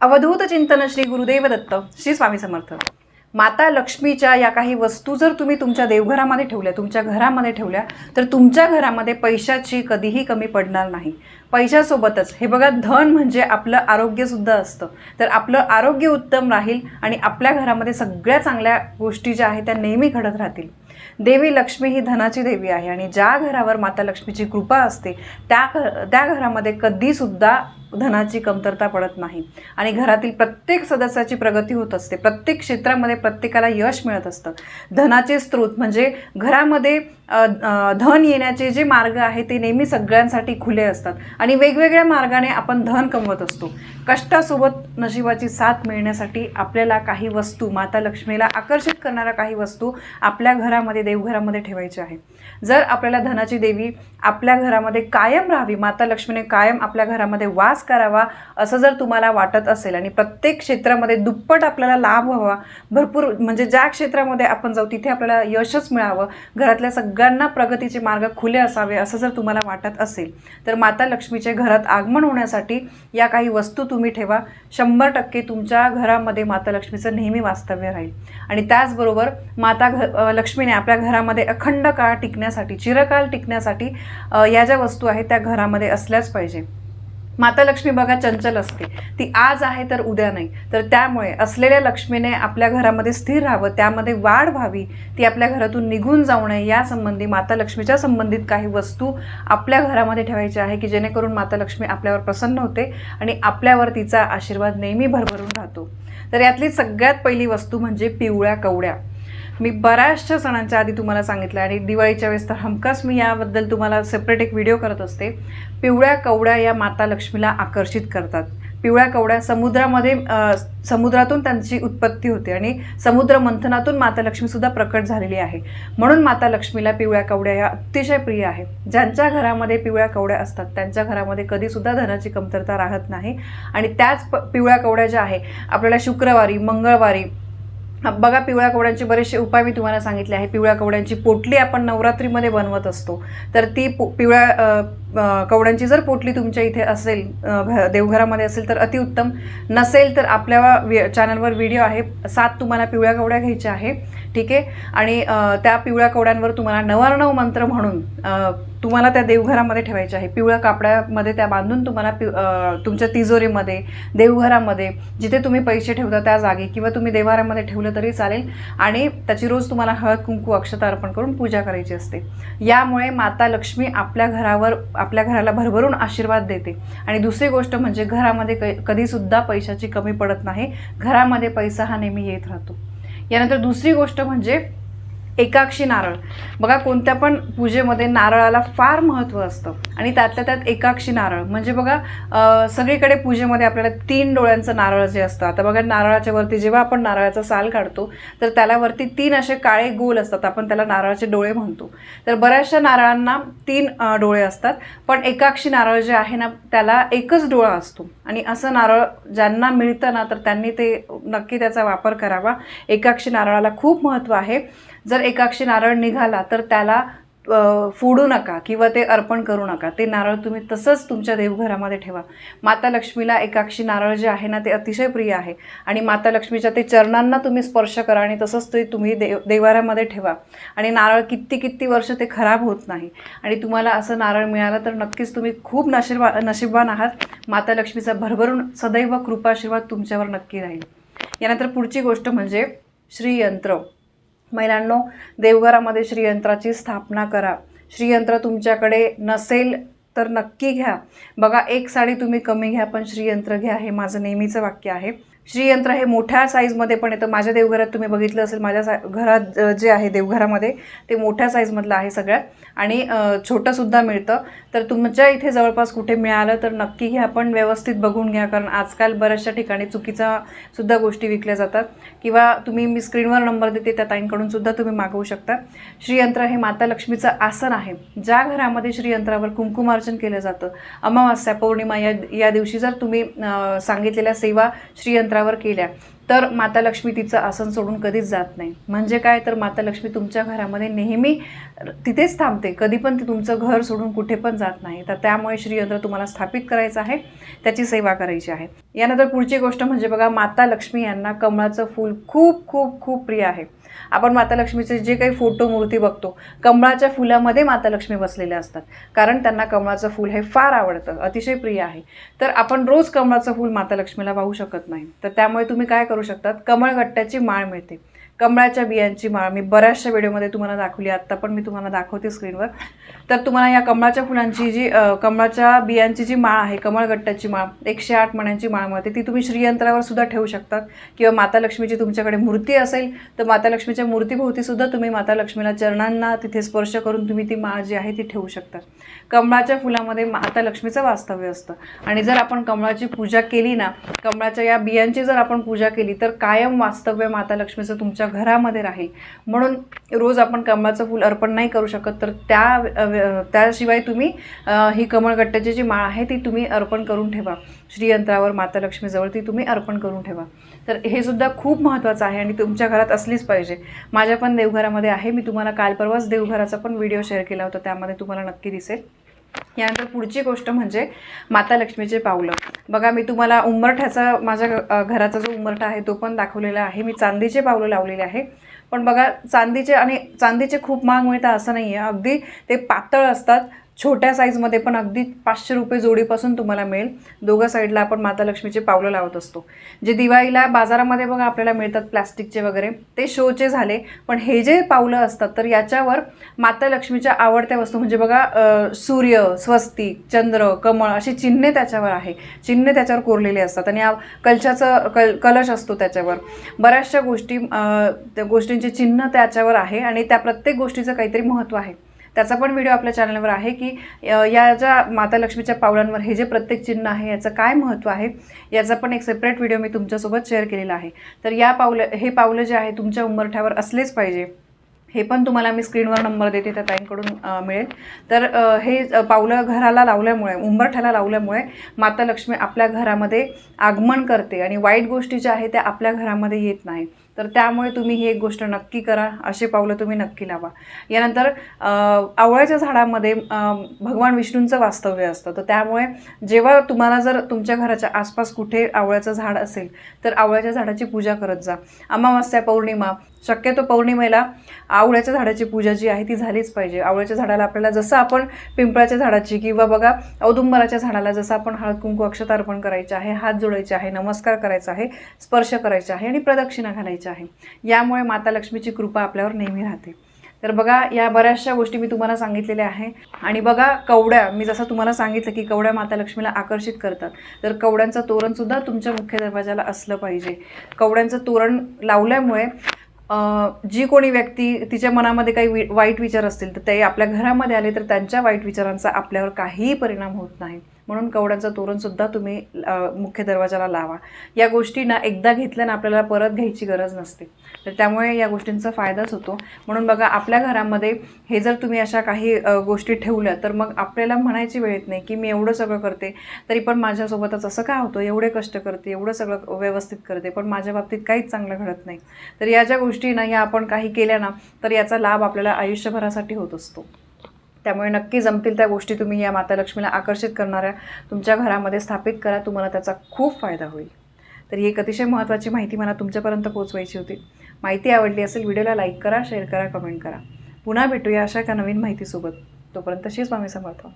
अवधूत चिंतन श्री गुरुदेव दत्त श्री स्वामी समर्थ. माता लक्ष्मीच्या या काही वस्तू जर तुम्ही तुमच्या देवघरामध्ये ठेवल्या तुमच्या घरामध्ये ठेवल्या तर तुमच्या घरामध्ये पैशाची कधीही कमी पडणार नाही. पैशासोबतच हे बघा धन म्हणजे आपलं आरोग्यसुद्धा असतं. तर आपलं आरोग्य उत्तम राहील आणि आपल्या घरामध्ये सगळ्या चांगल्या गोष्टी ज्या आहेत त्या नेहमी घडत राहतील. देवी लक्ष्मी ही धनाची देवी आहे आणि ज्या घरावर माता लक्ष्मीची कृपा असते त्या घ त्या घरामध्ये कधीसुद्धा धनाची कमतरता पडत नाही. आणि घरातील प्रत्येक सदस्याची प्रगती होत असते. प्रत्येक क्षेत्रामध्ये प्रत्येकाला यश मिळत असतं. धनाचे स्रोत म्हणजे घरामध्ये धन येण्याचे जे मार्ग आहे ते नेहमी सगळ्यांसाठी खुले असतात. आणि वेगवेगळ्या मार्गाने आपण धन कमवत असतो. कष्टासोबत नशिबाची साथ मिळण्यासाठी आपल्याला काही वस्तू माता लक्ष्मीला आकर्षित करणाऱ्या काही वस्तू आपल्या घरामध्ये देवघरामध्ये ठेवायची आहे. जर आपल्याला धनाची देवी आपल्या घरामध्ये कायम राहावी माता लक्ष्मीने कायम आपल्या घरामध्ये वास करावा असं जर तुम्हाला वाटत असेल आणि प्रत्येक क्षेत्रामध्ये दुप्पट आपल्याला लाभ व्हावा भरपूर म्हणजे ज्या क्षेत्रामध्ये आपण जाऊ तिथे आपल्याला यशच मिळावं घरातल्या सगळ्यांना प्रगतीचे मार्ग खुले असावे असं जर तुम्हाला वाटत असेल तर माता लक्ष्मीचे घरात आगमन होण्यासाठी या काही वस्तू तुम्ही ठेवा. शंभर टक्के तुमच्या घरामध्ये माता लक्ष्मीचं नेहमी वास्तव्य राहील. आणि त्याचबरोबर माता घ लक्ष्मीने आपल्या घरामध्ये अखंड काळ टिकण्यासाठी चिरकाल टिकण्यासाठी या ज्या वस्तू आहेत त्या घरामध्ये असल्याच पाहिजे. माता लक्ष्मी बघा चंचल असते. ती आज आहे तर उद्या नाही. तर त्यामुळे असलेल्या लक्ष्मीने आपल्या घरामध्ये स्थिर राहावं त्यामध्ये वाढ व्हावी ती आपल्या घरातून निघून जाऊ नये या संबंधी माता लक्ष्मीच्या संबंधित काही वस्तू आपल्या घरामध्ये ठेवायच्या आहे की जेणेकरून माता लक्ष्मी आपल्यावर प्रसन्न होते आणि आपल्यावर तिचा आशीर्वाद नेहमी भरभरून राहतो. तर यातली सगळ्यात पहिली वस्तू म्हणजे पिवळ्या कवड्या. मी बऱ्याचशा सणांच्या आधी तुम्हाला सांगितलं आणि दिवाळीच्या वेळेस तर हमखास मी याबद्दल तुम्हाला सेपरेट एक व्हिडिओ करत असते. पिवळ्या कवड्या या माता लक्ष्मीला आकर्षित करतात. पिवळ्या कवड्या समुद्रामध्ये समुद्रातून त्यांची उत्पत्ती होते आणि समुद्र मंथनातून माता लक्ष्मीसुद्धा प्रकट झालेली आहे. म्हणून माता लक्ष्मीला पिवळ्या कवड्या या अतिशय प्रिय आहे ज्यांच्या घरामध्ये पिवळ्या कवड्या असतात त्यांच्या घरामध्ये कधीसुद्धा धनाची कमतरता राहत नाही. आणि त्याच प पिवळ्या कवड्या ज्या आहे आपल्याला शुक्रवारी मंगळवारी बघा पिवळ्या कवड्यांचे बरेचसे उपाय मी तुम्हाला सांगितले आहे. पिवळ्या कवड्यांची पोटली आपण नवरात्रीमध्ये बनवत असतो. तर ती पो पिवळ्या कवड्यांची जर पोटली तुमच्या इथे असेल देवघरामध्ये असेल तर अतिउत्तम. नसेल तर आपल्या वि चॅनलवर व्हिडिओ आहे. सात तुम्हाला पिवळ्या कवड्या घ्यायच्या आहे. ठीक आहे? आणि त्या पिवळ्या कवड्यांवर तुम्हाला नवार्णव मंत्र म्हणून तुम्हाला त्या देवघरामध्ये ठेवायच्या आहे. पिवळ्या कापड्यामध्ये त्या बांधून तुम्हाला पि तुमच्या तिजोरीमध्ये देवघरामध्ये जिथे तुम्ही पैसे ठेवता त्या जागी किंवा तुम्ही देवाऱ्यामध्ये ठेवलं तरी चालेल. आणि त्याची रोज तुम्हाला हळद कुंकू अक्षता अर्पण करून पूजा करायची असते. यामुळे माता लक्ष्मी आपल्या घरावर आपल्या घराला भरभरून आशीर्वाद देते. आणि दुसरी गोष्ट म्हणजे घरामध्ये क कधीसुद्धा पैशाची कमी पडत नाही. घरामध्ये पैसा हा नेहमी येत राहतो. यानंतर दुसरी गोष्ट म्हणजे एकाक्षी नारळ. बघा कोणत्या पण पूजेमध्ये नारळाला फार महत्त्व असतं. आणि त्यातल्या त्यात एकाक्षी नारळ. म्हणजे बघा सगळीकडे पूजेमध्ये आपल्याला तीन डोळ्यांचं नारळ जे असतं. आता बघा नारळाच्या वरती जेव्हा आपण नारळाचा साल काढतो तर त्यालावरती तीन असे काळे गोल असतात. आपण त्याला नारळाचे डोळे म्हणतो. तर बऱ्याचशा नारळांना तीन डोळे असतात. पण एकाक्षी नारळ जे आहे ना त्याला एकच डोळा असतो. आणि असं नारळ ज्यांना मिळतं ना तर त्यांनी ते नक्की त्याचा वापर करावा. एकाक्षी नारळाला खूप महत्त्व आहे. जर एकाक्षी नारळ निघाला तर त्याला फोडू नका किंवा ते अर्पण करू नका. ते नारळ तुम्ही तसंच तुमच्या देवघरामध्ये ठेवा. माता लक्ष्मीला एकाक्षी नारळ जे आहे ना ते अतिशय प्रिय आहे. आणि माता लक्ष्मीच्या ते चरणांना तुम्ही स्पर्श करा आणि तसंच ते तुम्ही देव देवाऱ्यामध्ये ठेवा. आणि नारळ किती किती वर्ष ते खराब होत नाही. आणि तुम्हाला असं नारळ मिळालं तर नक्कीच तुम्ही खूप नशीबा नशीबवान आहात. माता लक्ष्मीचा भरभरून सदैव कृपाशीर्वाद तुमच्यावर नक्की राहील. यानंतर पुढची गोष्ट म्हणजे श्रीयंत्र. महिलांनो देवघरामध्ये श्रीयंत्राची स्थापना करा. श्रीयंत्र तुमच्याकडे नसेल तर नक्की घ्या. बघा एक साडी तुम्ही कमी घ्या पण श्रीयंत्र घ्या हे माझं नेहमीचं वाक्य आहे. श्रीयंत्र हे मोठ्या साईजमध्ये पण येतं. माझ्या देवघरात तुम्ही बघितलं असेल माझ्या सा घरात जे आहे देवघरामध्ये ते मोठ्या साईजमधलं आहे सगळ्यात आणि छोटंसुद्धा मिळतं. तर तुमच्या इथे जवळपास कुठे मिळालं तर नक्की घ्या पण व्यवस्थित बघून घ्या. कारण आजकाल बऱ्याचशा ठिकाणी चुकीचा सुद्धा गोष्टी विकल्या जातात. किंवा तुम्ही मी स्क्रीनवर नंबर देते त्या ताईंकडून सुद्धा तुम्ही मागवू शकता. श्रीयंत्र हे माता लक्ष्मीचं आसन आहे. ज्या घरामध्ये श्रीयंत्रावर कुंकुमार्चन केलं जातं अमावास्या पौर्णिमा या या दिवशी जर तुम्ही सांगितलेल्या सेवा श्रीयंत्र श्रीयंत्रावर केल्या तर माता लक्ष्मी तिचं आसन सोडून कधीच जात नाही. म्हणजे काय? तर माता लक्ष्मी तुमच्या घरामध्ये नेहमी तिथेच थांबते. कधी पण ती तुमचं घर सोडून कुठे पण जात नाही. तर त्यामुळे श्रीयंत्र तुम्हाला स्थापित करायचं आहे. त्याची सेवा करायची आहे. यानंतर पुढची गोष्ट म्हणजे बघा माता लक्ष्मी यांना कमळाचं फूल खूप खूप खूप प्रिय आहे. आपण माता लक्ष्मीचे जे काही फोटो मूर्ती बघतो कमळाच्या फुलामध्ये माता लक्ष्मी बसलेल्या असतात. कारण त्यांना कमळाचं फूल हे फार आवडतं अतिशय प्रिय आहे. तर आपण रोज कमळाचं फूल माता लक्ष्मीला वाहू शकत नाही. तर त्यामुळे तुम्ही काय करू शकतात. कमळगट्ट्याची माळ मिळते. कमळाच्या बियांची माळ. मी बऱ्याचशा व्हिडिओमध्ये तुम्हाला दाखवली. आत्ता पण मी तुम्हाला दाखवते स्क्रीनवर. तर तुम्हाला या कमळाच्या फुलांची जी कमळाच्या बियांची जी माळ आहे कमळगट्ट्याची माळ एकशे आठ मण्यांची माळ मिळते. ती तुम्ही श्रीयंत्रावर सुद्धा ठेवू शकतात किंवा माता लक्ष्मीची तुमच्याकडे मूर्ती असेल तर माता लक्ष्मीच्या मूर्तीभोवती सुद्धा तुम्ही माता लक्ष्मीला चरणांना तिथे स्पर्श करून तुम्ही ती माळ जी आहे ती ठेवू शकता. कमळाच्या फुलामध्ये माता लक्ष्मीचं वास्तव्य असतं. आणि जर आपण कमळाची पूजा केली ना कमळाच्या या बियांची जर आपण पूजा केली तर कायम वास्तव्य माता लक्ष्मीचं तुमच्या घरामध्ये राहील. म्हणून रोज आपण कमळाचं फूल अर्पण नाही करू शकत तर त्या त्याशिवाय तुम्ही ही कमळगट्ट्याची जी माळ आहे ती तुम्ही अर्पण करून ठेवा. श्रीयंत्रावर माता लक्ष्मीजवळ ती तुम्ही अर्पण करून ठेवा. तर हे सुद्धा खूप महत्त्वाचं आहे आणि तुमच्या घरात असलीच पाहिजे. माझ्या पण देवघरामध्ये आहे. मी तुम्हाला काल परवाच देवघराचा पण व्हिडिओ शेअर केला होता त्यामध्ये तुम्हाला नक्की दिसेल. यानंतर पुढची गोष्ट म्हणजे माता लक्ष्मीचे पावलं. बघा मी तुम्हाला उंबरठ्याचा माझ्या घराचा जो उंबरठा आहे तो पण दाखवलेला आहे. मी चांदीचे पावलं लावलेले आहे. पण बघा चांदीचे आणि चांदीचे खूप महाग मिळतात असं नाही आहे अगदी ते पातळ असतात. छोट्या साईजमध्ये पण अगदी पाचशे रुपये जोडीपासून तुम्हाला मिळेल. दोघं साईडला आपण माता लक्ष्मीचे पावलं लावत असतो. जे दिवाळीला बाजारामध्ये बघा आपल्याला मिळतात प्लास्टिकचे वगैरे. ते शोचे झाले. पण हे जे पावलं असतात तर याच्यावर माता लक्ष्मीच्या आवडत्या वस्तू म्हणजे बघा सूर्य स्वस्तिक चंद्र कमळ अशी चिन्हे त्याच्यावर आहे. चिन्हे त्याच्यावर कोरलेले असतात आणि या कलशाचं कल कलश असतो त्याच्यावर. बऱ्याचशा गोष्टी त्या गोष्टींचे चिन्ह त्याच्यावर आहे आणि त्या प्रत्येक गोष्टीचं काहीतरी महत्त्व आहे. त्याचा पण व्हिडिओ आपल्या चॅनलवर आहे की या ज्या माता लक्ष्मीच्या पावलांवर हे जे प्रत्येक चिन्ह आहे याचं काय महत्त्व आहे याचा पण एक सेपरेट व्हिडिओ मी तुमच्यासोबत शेअर केलेला आहे. तर या पावलं हे पावलं जे आहे तुमच्या उंबरठ्यावर असलेच पाहिजे. हे पण तुम्हाला मी स्क्रीनवर नंबर देते त्या ताईंकडून मिळेल. तर हे पावलं घराला लावल्यामुळे उंबरठ्याला लावल्यामुळे माता लक्ष्मी आपल्या घरामध्ये आगमन करते आणि वाईट गोष्टी ज्या आहेत त्या आपल्या घरामध्ये येत नाही तर त्यामुळे तुम्ही ही एक गोष्ट नक्की करा असे पावलं तुम्ही नक्की लावा. यानंतर आवळ्याच्या झाडामध्ये भगवान विष्णूंचं वास्तव्य असतं. तर त्यामुळे जेव्हा तुम्हाला जर तुमच्या घराच्या आसपास कुठे आवळ्याचं झाड असेल तर आवळ्याच्या झाडाची पूजा करत जा. अमावास्या पौर्णिमा शक्यतो पौर्णिमेला आवळ्याच्या झाडाची पूजा जी आहे ती झालीच पाहिजे. आवळ्याच्या झाडाला आपल्याला जसं आपण पिंपळाच्या झाडाची किंवा बघा औदुंबराच्या झाडाला जसं आपण हळद कुंकू अक्षता अर्पण करायचे आहे हात जोडायचे आहे नमस्कार करायचा आहे स्पर्श करायचा आहे आणि प्रदक्षिणा घालायची आहे. यामुळे माता लक्ष्मीची कृपा आपल्यावर नेहमी राहते. तर बघा या बऱ्याचशा गोष्टी मी तुम्हाला सांगितलेल्या आहे. आणि बघा कवड्या मी जसं तुम्हाला सांगितलं की कवड्या माता लक्ष्मीला आकर्षित करतात. तर कवड्यांचं तोरणसुद्धा तुमच्या मुख्य दरवाजाला असलं पाहिजे. कवड्यांचं तोरण लावल्यामुळे जी कोणी व्यक्ती तिच्या मनामध्ये काही वाईट विचार असतील तर ते आपल्या घरामध्ये आले तर त्यांच्या वाईट विचारांचा आपल्यावर काहीही परिणाम होत नाही. म्हणून कवड्यांचं तोरणसुद्धा तुम्ही मुख्य दरवाजाला लावा. या गोष्टी ना एकदा घेतल्यानं आपल्याला परत घ्यायची गरज नसते. तर त्यामुळे या गोष्टींचा फायदाच होतो. म्हणून बघा आपल्या घरामध्ये हे जर तुम्ही अशा काही गोष्टी ठेवल्या तर मग आपल्याला म्हणायची वेळ येत नाही की मी एवढं सगळं करते तरी पण माझ्यासोबतच असं का होतं? एवढे कष्ट करते एवढं सगळं व्यवस्थित करते पण माझ्या बाबतीत काहीच चांगलं घडत नाही. तर या ज्या गोष्टी ना या आपण काही केल्या ना तर याचा लाभ आपल्याला आयुष्यभरासाठी होत असतो. त्यामुळे नक्की जमतील त्या गोष्टी तुम्ही या माता लक्ष्मीला आकर्षित करणाऱ्या तुमच्या घरामध्ये स्थापित करा तुम्हाला त्याचा खूप फायदा होईल. तर ही एक अतिशय महत्त्वाची माहिती मला तुमच्यापर्यंत पोहोचवायची होती. माहिती आवडली असेल व्हिडिओला लाईक करा शेअर करा कमेंट करा. पुन्हा भेटूया अशा एका नवीन माहितीसोबत. तोपर्यंत तशीच स्वामी समर्थ